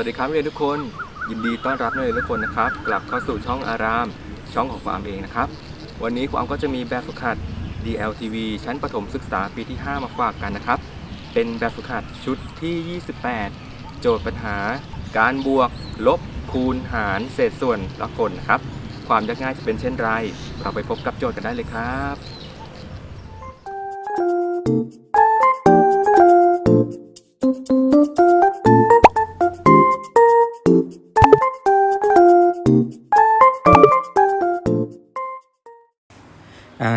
วัสดีครับนักเรียนทุกคน ยินดีต้อนรับนักเรียนทุกคนนะครับ กลับเข้าสู่ช่องอาราม ช่องของความเองนะครับ วันนี้ความก็จะมีแบบฝึกหัด DLTV ชั้นประถมศึกษาปีที่ 5 มาฝากกันนะครับ เป็นแบบฝึกหัดชุดที่ 28 โจทย์ปัญหา การบวก ลบ คูณหาร เศษส่วนและผลนะครับ ความยากง่ายจะเป็นเช่นไร เราไปพบกับโจทย์กันได้เลยครับอ่า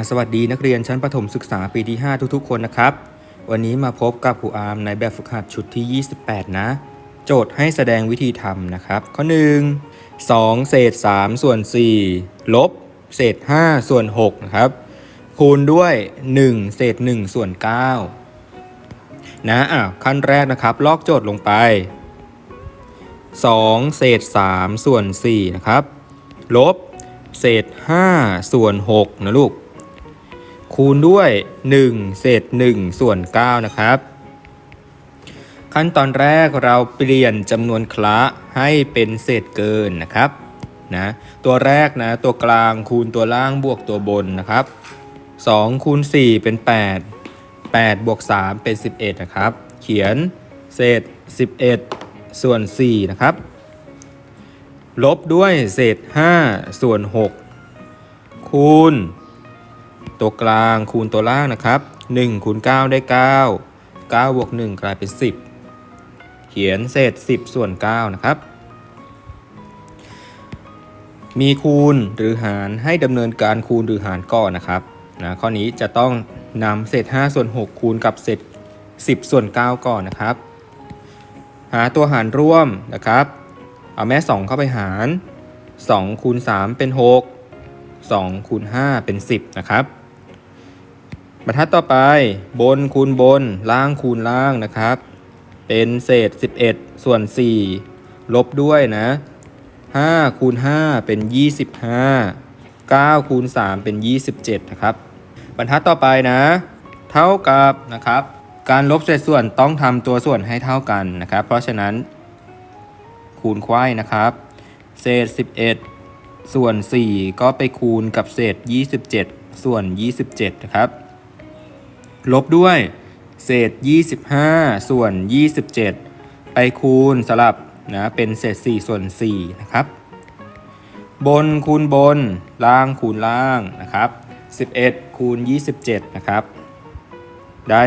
สวัสดีนักเรียนชั้นประถมศึกษาปีที่ 5 ทุกๆ คนนะครับ วันนี้มาพบกับครูอาร์มในแบบฝึกหัดชุดที่ 28 นะ โจทย์ให้แสดงวิธีทำนะครับ ข้อ 1 2 เศษ 3 ส่วน 4 ลบ เศษ 5 ส่วน 6 นะครับ คูณด้วย 1 เศษ 1 ส่วน 9 นะอะขั้นแรกนะครับ ลอกโจทย์ลงไป 2 เศษ 3 ส่วน 4 นะครับ ลบ เศษ 5 ส่วน 6 นะลูก คูณด้วย 1 เศษ 1 ส่วน 9 นะครับ ขั้นตอนแรกเราเปลี่ยนจำนวนคละให้เป็นเศษเกินนะครับนะตัวแรกนะตัวกลางคูณตัวล่างบวกตัวบนนะครับ2คูณ4เป็น 8 8บวก3เป็น 11 นะครับ เขียนเศษ 11 ส่วน 4 นะครับ ลบด้วยเศษ 5 ส่วน 6 คูณ ตัวกลางคูณตัวล่างนะครับ1คูณ9ได้ 9 9บวก1กลายเป็น 10 เขียนเศษ 10 ส่วน 9 นะครับ มีคูณหรือหารให้ดำเนินการคูณหรือหารก่อนนะครับนะข้อนี้จะต้องนำเศษ 5 ส่วน 6 คูณกับเศษ 10 ส่วน 9 ก่อนนะครับ หาตัวหารร่วมนะครับ เอาแม่ 2 เข้าไปหาร 2 คูณ 3 เป็น 6 2คูณ5เป็น 10 นะครับ บรรทัดต่อไปบนคูณบน ล่างคูณล่างนะครับ เป็นเศษ 11 ส่วน 4 ลบด้วยนะ5คูณ5เป็น 25 9คูณ3เป็น 27 นะครับ บรรทัดต่อไปนะ เท่ากับนะครับ การลบเศษส่วนต้องทำตัวส่วนให้เท่ากันนะครับ เพราะฉะนั้น คูณควายนะครับ เศษ 11 ส่วน 4 ก็ไปคูณกับเศษ 27 ส่วน 27 นะครับ ลบด้วย เศษ 25 ส่วน 27 ไปคูณสลับนะเป็นเศษ 4 ส่วน 4 นะครับ บนคูณบน ล่างคูณล่างนะครับ 11 คูณ 27 นะครับ ได้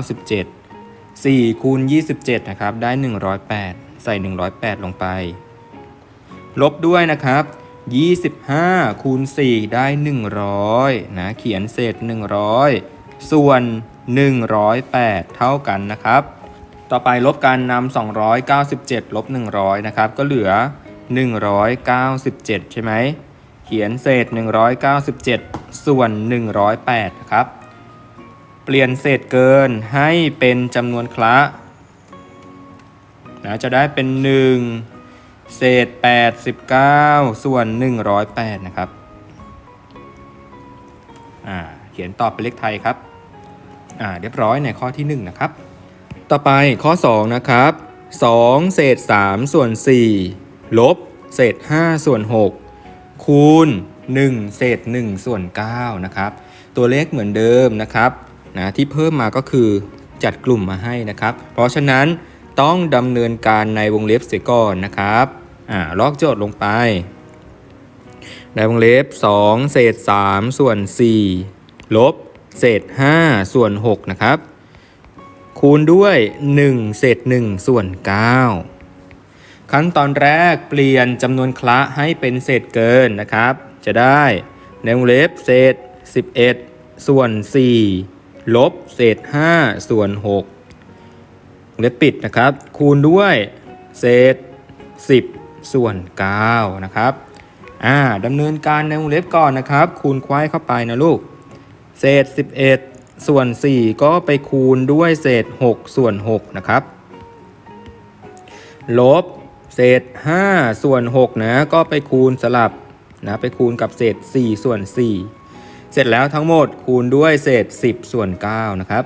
297 4คูณ27 นะครับ ได้ 108 ใส่ 108 ลงไป ลบด้วยนะครับ 25คูณ4ได้ 100นะเขียนเศษ 100 ส่วน 108 เท่ากันนะครับ ต่อไปลบกันนำ297 ลบ 100 นะครับ ก็เหลือ 197 ใช่ไหม เขียนเศษ 197 ส่วน 108 นะครับ เปลี่ยนเศษเกินให้เป็นจำนวนคละนะจะได้เป็น 1 เศษ 89 ส่วน 108 นะครับ อ่า เขียนตอบเป็นเลขไทยครับ อ่า เรียบร้อยในข้อที่ 1 นะครับ ต่อไปข้อ 2 นะครับ 2 เศษ 3 ส่วน 4 ลบ เศษ 5 ส่วน 6 คูณ 1 เศษ 1 ส่วน 9 นะครับ ตัวเลขเหมือนเดิมนะครับนะที่เพิ่มมาก็คือจัดกลุ่มมาให้นะครับ เพราะฉะนั้นต้องดำเนินการในวงเล็บเสียก่อนนะครับ อ่าลอกโจทย์ลงไป ในวงเล็บ 2 เศษ 3 ส่วน 4 ลบ เศษ 5 ส่วน 6 นะครับ คูณด้วย 1 เศษ 1 ส่วน 9 ขั้นตอนแรกเปลี่ยนจำนวนคละให้เป็นเศษเกินนะครับ จะได้ในวงเล็บเศษ 11 ส่วน 4 ลบ เศษ 5 ส่วน6วงเล็บปิดนะครับ คูณด้วยเศษ 10 ส่วน9นะครับอ่าดำเนินการในวงเล็บก่อนนะครับ คูณควายเข้าไปนะลูก เศษ 11 ส่วน 4 ก็ไปคูณด้วยเศษ 6 ส่วน 6 นะครับ ลบเศษ 5 ส่วน 6 นะ ก็ไปคูณสลับนะไปคูณกับเศษ 4 ส่วน 4 เสร็จแล้วทั้งหมดคูณด้วยเศษ 10 ส่วน 9 นะครับ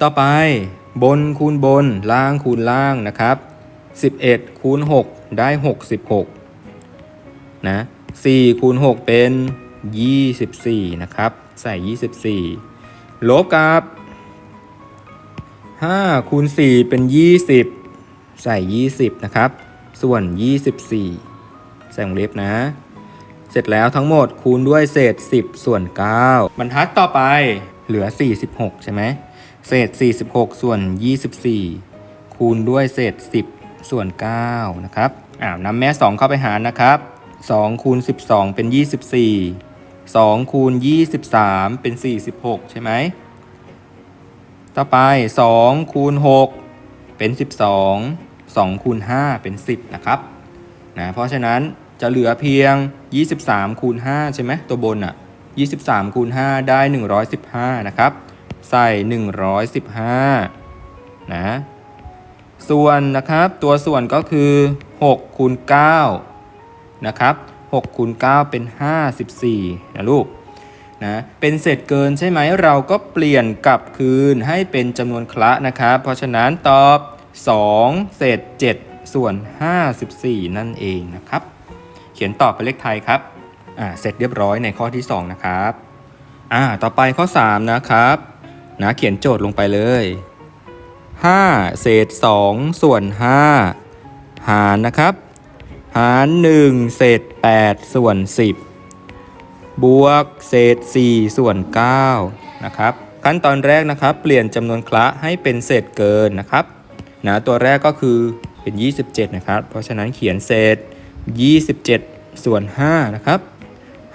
ต่อไปบนคูณบนล่างคูณล่างนะครับ 11คูณ6ได้ 66นะ4คูณ6เป็น 24 นะครับ ใส่ 24 ลบกับ5คูณ4เป็น 20 ใส่ 20 นะครับ ส่วน 24 ใส่วงเล็บนะ เสร็จแล้วทั้งหมดคูณด้วยเศษ 10 ส่วน 9 บรรทัดต่อไปเหลือ 46 ใช่ไหม เศษ 46 ส่วน 24 คูณด้วยเศษ 10 ส่วน9นะครับอ่านำแม่ 2 เข้าไปหารนะครับ2คูณ12 เป็น 24 2คูณ23 เป็น 46 ใช่ไหม ต่อไป2คูณ6เป็น 12 2คูณ5เป็น 10 นะครับนะเพราะฉะนั้นจะเหลือเพียง 23คูณ5ใช่ไหมตัวบนอะ23คูณ5ได้ 115 นะครับ ใส่ 115 นะ ส่วนนะครับตัวส่วนก็คือ6คูณ9นะครับ6คูณ9เป็น 54นะลูกนะเป็นเศษเกินใช่ไหมเราก็เปลี่ยนกลับคืนให้เป็นจำนวนคละนะครับ เพราะฉะนั้นตอบ 2 เศษ 7 ส่วน 54 นั่นเองนะครับ เขียนตอบเป็นเลขไทยครับอ่าเสร็จเรียบร้อยในข้อที่ 2 นะครับอ่าต่อไปข้อ 3 นะครับนะเขียนโจทย์ลงไปเลย 5 เศษ 2 ส่วน 5 หารนะครับ หาร 1 เศษ 8 ส่วน 10 บวกเศษ 4 ส่วน 9 นะครับ ขั้นตอนแรกนะครับ เปลี่ยนจำนวนคละให้เป็นเศษเกินนะครับนะตัวแรกก็คือเป็น 27 นะครับ เพราะฉะนั้นเขียนเศษ 27 ส่วน 5 นะครับ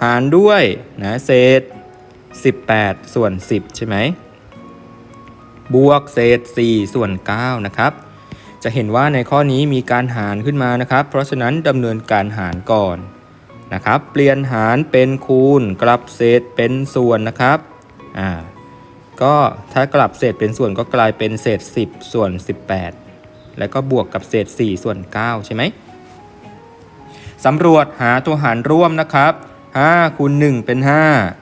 หารด้วยนะเศษ 18 ส่วน 10 ใช่ไหม บวกเศษ 4 ส่วน 9 นะครับ จะเห็นว่าในข้อนี้มีการหารขึ้นมานะครับ เพราะฉะนั้นดำเนินการหารก่อนนะครับ เปลี่ยนหารเป็นคูณ กลับเศษเป็นส่วนนะครับอ่าก็ถ้ากลับเศษเป็นส่วนก็กลายเป็นเศษ 10 ส่วน 18 แล้วก็บวกกับเศษ 4 ส่วน 9 ใช่ไหมสำรวจหาตัวหารร่วมนะครับ5คูณ1เป็น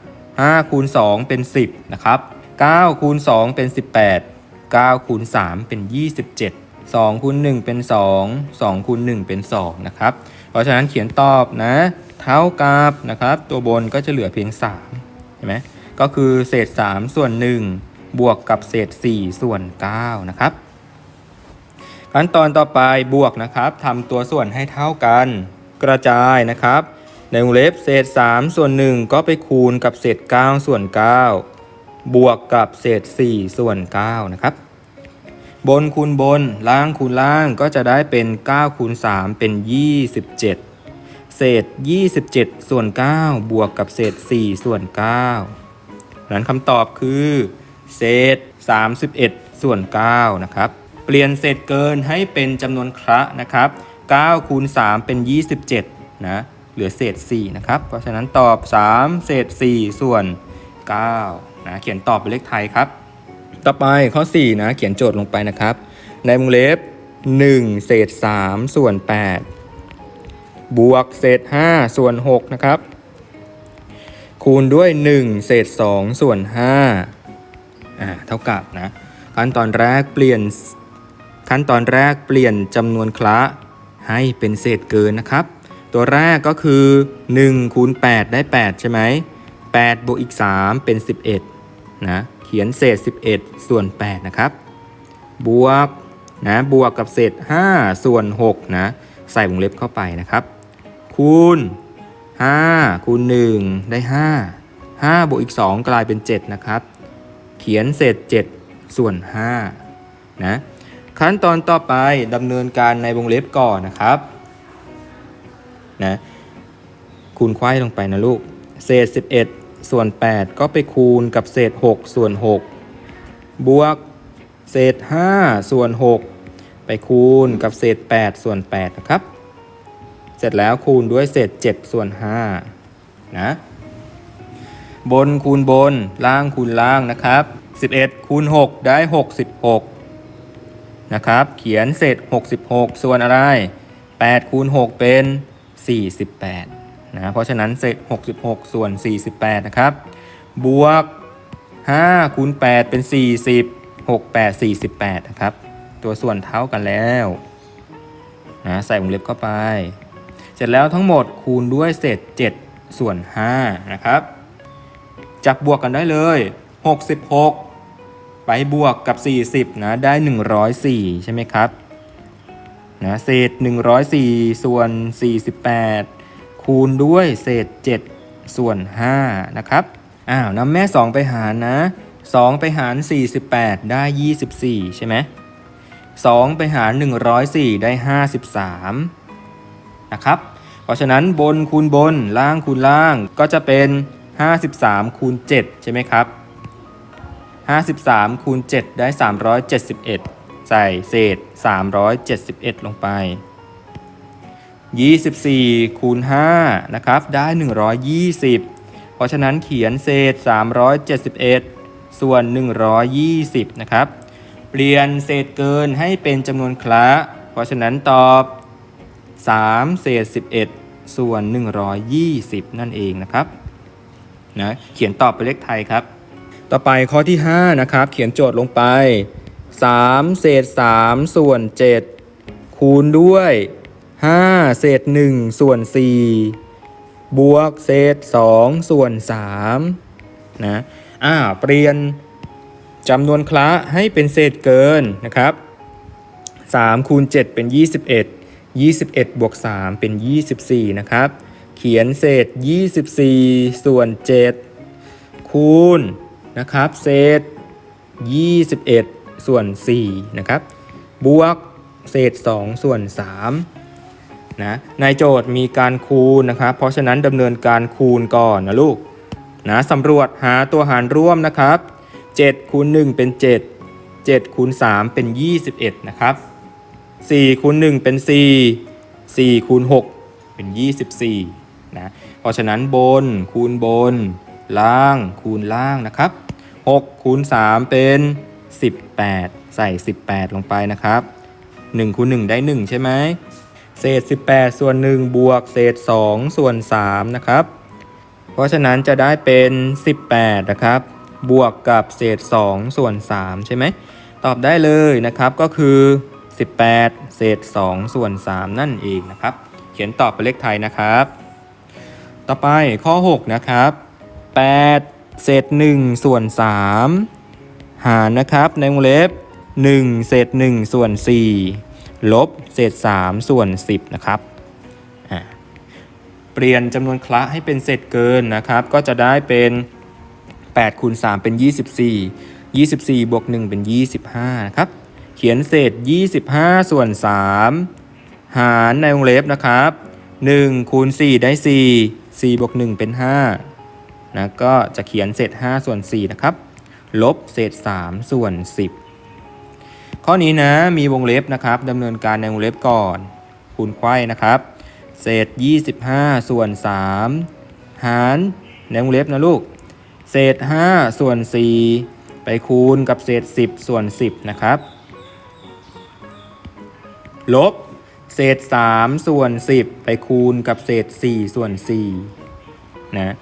5 5คูณ2เป็น 10 นะครับ 9คูณ2เป็น 18 9คูณ3เป็น 27 2คูณ1เป็น 2 2คูณ1เป็น 2 นะครับ เพราะฉะนั้นเขียนตอบนะ เท่ากับนะครับ ตัวบนก็จะเหลือเพียง3เห็นไหมก็คือเศษ 3 ส่วน 1 บวกกับเศษ 4 ส่วน 9 นะครับ ขั้นตอนต่อไปบวกนะครับทำตัวส่วนให้เท่ากัน กระจายนะครับ ในวงเล็บเศษ 3 ส่วน 1 ก็ไปคูณกับเศษ 9 ส่วน 9 บวกกับเศษ 4 ส่วน 9 นะครับ บนคูณบนล่างคูณล่างก็จะได้เป็น 9 คูณ 3 เป็น 27 เศษ 27 ส่วน 9 บวกกับเศษ 4 ส่วน 9นั้นคำตอบคือ เศษ 31 ส่วน 9 นะครับ เปลี่ยนเศษเกินให้เป็นจำนวนคระนะครับ 9 คูณ 3 เป็น 27 นะ เหลือเศษ 4 นะครับ เพราะฉะนั้นตอบ 3 เศษ 4 ส่วน9 นะเขียนตอบเป็นเลขไทยครับ ต่อไปข้อ4นะเขียนโจทย์ลงไปนะครับ ในวงเล็บ 1 เศษ 3 ส่วน 8 บวกเศษ 5 ส่วน 6 นะครับ คูณด้วย 1 เศษ 2 ส่วน5อ่าเท่ากับนะขั้นตอนแรกเปลี่ยนขั้นตอนแรกเปลี่ยนจำนวนคละให้เป็นเศษเกินนะครับ ตัวแรกก็คือ1คูณ8ได้ 8 ใช่ไหม 8บวกอีก 3 เป็น 11นะเขียนเศษ 11 ส่วน 8 นะครับ บวกนะบวกกับเศษ 5 ส่วน6นะใส่วงเล็บเข้าไปนะครับ คูณ 5 คูณ 1 ได้ 5 5บวกอีก 2 กลายเป็น 7 นะครับ เขียนเศษ 7 ส่วน5นะขั้นตอนต่อไปดำเนินการในวงเล็บก่อนนะครับนะคูณไขว้ลงไปนะลูก เศษ 11 ส่วน 8 ก็ไปคูณกับเศษ 6 ส่วน 6 บวก เศษ 5 ส่วน 6 ไปคูณกับเศษ 8 ส่วน 8 นะครับ เสร็จแล้วคูณด้วยเศษ 7 ส่วน 5 นะ บนคูณบน ล่างคูณล่างนะครับ 11 คูณ 6 ได้ 66 นะครับ เขียนเศษ 66 ส่วนอะไร 8 คูณ 6 เป็น 48 นะเพราะฉะนั้นเศษ66 ส่วน 48 นะครับ บวก5คูณ8เป็น 40 6 8 48 นะครับ ตัวส่วนเท่ากันแล้วนะใส่วงเล็บเข้าไป เสร็จแล้วทั้งหมดคูณด้วยเศษ 7 ส่วน 5 นะครับ จับบวกกันได้เลย 66 ไปบวกกับ 40 นะ ได้ 104 ใช่ไหมครับนะเศษ 104 ส่วน 48 คูณด้วยเศษ 7 ส่วน 5 นะครับ อ้าวนำแม่ 2 ไปหารนะ 2 ไปหาร 48 ได้ 24 ใช่ไหม2ไปหาร 104 ได้ 53 นะครับ เพราะฉะนั้นบนคูณบนล่างคูณล่างก็จะเป็น 53 คูณ 7 ใช่ไหมครับ 53 คูณ 7 ได้ 371 ใส่เศษ 371 ลงไป 24 คูณ 5 นะครับ ได้ 120 เพราะฉะนั้นเขียนเศษ 371 ส่วน 120 นะครับ เปลี่ยนเศษเกินให้เป็นจำนวนคละเพราะฉะนั้นตอบ 3 เศษ 11 ส่วน 120 นั่นเองนะครับนะเขียนตอบเป็นเลขไทยครับ ต่อไปข้อที่ 5 นะครับ เขียนโจทย์ลงไป 3 เศษ 3 ส่วน 7 คูณด้วย 5 เศษ 1 ส่วน 4 บวกเศษ 2 ส่วน3นะอ่าเปลี่ยนจำนวนคละให้เป็นเศษเกินนะครับ3คูณ7เป็น 21 21 บวก 3 เป็น 24 นะครับ เขียนเศษ 24 ส่วน 7 คูณนะครับ เศษ 21 ส่วน 4 นะครับ บวกเศษ 2 ส่วน 3 นะในโจทย์มีการคูณนะครับ เพราะฉะนั้นดำเนินการคูณก่อนนะลูกนะสำรวจหาตัวหารร่วมนะครับ7คูณ1เป็น 7 7คูณ3เป็น 21 นะครับ4คูณ1เป็น 4 4คูณ6เป็น 24 นะ เพราะฉะนั้นบนคูณบน ล่างคูณล่างนะครับ6คูณ3เป็น 18 ใส่ 18 ลงไปนะครับ1คูณ1ได้ 1 ใช่ไหม เศษ 18 ส่วน 1 บวก เศษ 2 ส่วน 3 นะครับ เพราะฉะนั้นจะได้เป็น 18 นะครับ บวกกับเศษ 2 ส่วน 3 ใช่ไหม ตอบได้เลยนะครับก็คือ 18 เศษ 2 ส่วน 3 นั่นเองนะครับ เขียนตอบเป็นเลขไทยนะครับ ต่อไปข้อ 6 นะครับ 8 เศษ 1 ส่วน 3 หารนะครับในวงเล็บ 1 เศษ 1 ส่วน 4 ลบเศษ3ส่วน 10 นะครับเปลี่ยนจำนวนคละให้เป็นเศษเกินนะครับ ก็จะได้เป็น8คูณ3เป็น 24 24บวก1เป็น 25นะครับ เขียนเศษ 25 ส่วน 3 หารในวงเล็บนะครับ1คูณ4ได้ 4 4บวก1เป็น5นะก็จะเขียนเศษ 5 ส่วน 4 นะครับ ลบเศษ 3 ส่วน 10 ข้อนี้นะมีวงเล็บนะครับดำเนินการในวงเล็บก่อนคูณไขว้นะครับ เศษ 25 ส่วน 3 หารในวงเล็บนะลูก เศษ 5 ส่วน 4 ไปคูณกับเศษ 10 ส่วน 10 นะครับ ลบ เศษ 3 ส่วน 10 ไปคูณกับเศษ 4 ส่วน4นะ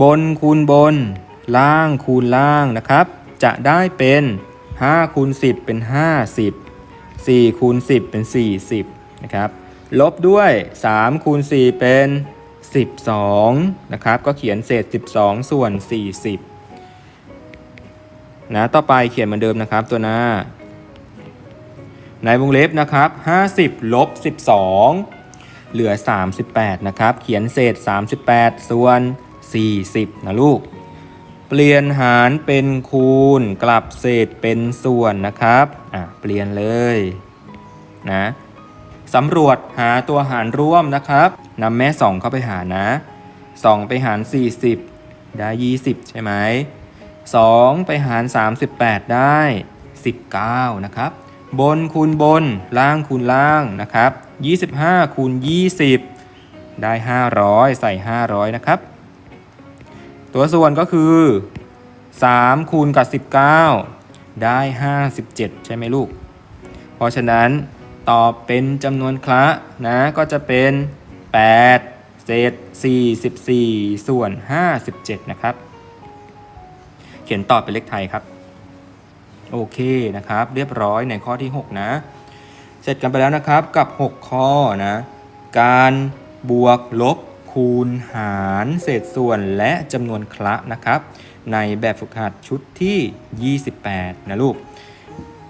บนคูณบน ล่างคูณล่างนะครับ จะได้เป็น 5คูณ10 เป็น 50 4คูณ10 เป็น 40นะครับลบด้วย3คูณ4เป็น 12นะครับก็เขียนเศษ 12 ส่วน 40นะต่อไปเขียนเหมือนเดิมนะครับตัวหน้า ในวงเล็บนะครับ 50ลบ12 เหลือ 38นะครับเขียนเศษ 38 ส่วน 40นะลูก เปลี่ยนหารเป็นคูณ กลับเศษเป็นส่วนนะครับอะเปลี่ยนเลยนะสำรวจหาตัวหารร่วมนะครับนำแม่2เข้าไปหารนะ 2 ไปหาร 40 ได้ 20 ใช่ไหม 2 ไปหาร 38 ได้ 19 นะครับ บนคูณบน ล่างคูณล่างนะครับ 25 คูณ 20 ได้ 500 ใส่ 500 นะครับ ตัวส่วนก็คือ3คูณกับ 19 ได้ 57 ใช่ไหมลูก เพราะฉะนั้นตอบเป็นจำนวนคละนะก็จะเป็น 8 เศษ 44 ส่วน 57 นะครับ เขียนตอบเป็นเลขไทยครับ โอเคนะครับ เรียบร้อยในข้อที่ 6 นะ เสร็จกันไปแล้วนะครับกับ 6 ข้อนะ การบวกลบ คูณหารเศษส่วนและจำนวนคละนะครับ ในแบบฝึกหัดชุดที่ 28 นะลูก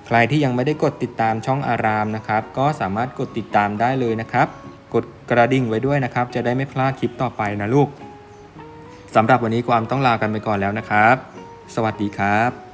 ใครที่ยังไม่ได้กดติดตามช่องอารามนะครับ ก็สามารถกดติดตามได้เลยนะครับ กดกระดิ่งไว้ด้วยนะครับ จะได้ไม่พลาดคลิปต่อไปนะลูกสำหรับวันนี้ความต้องลากันไปก่อนแล้วนะครับ สวัสดีครับ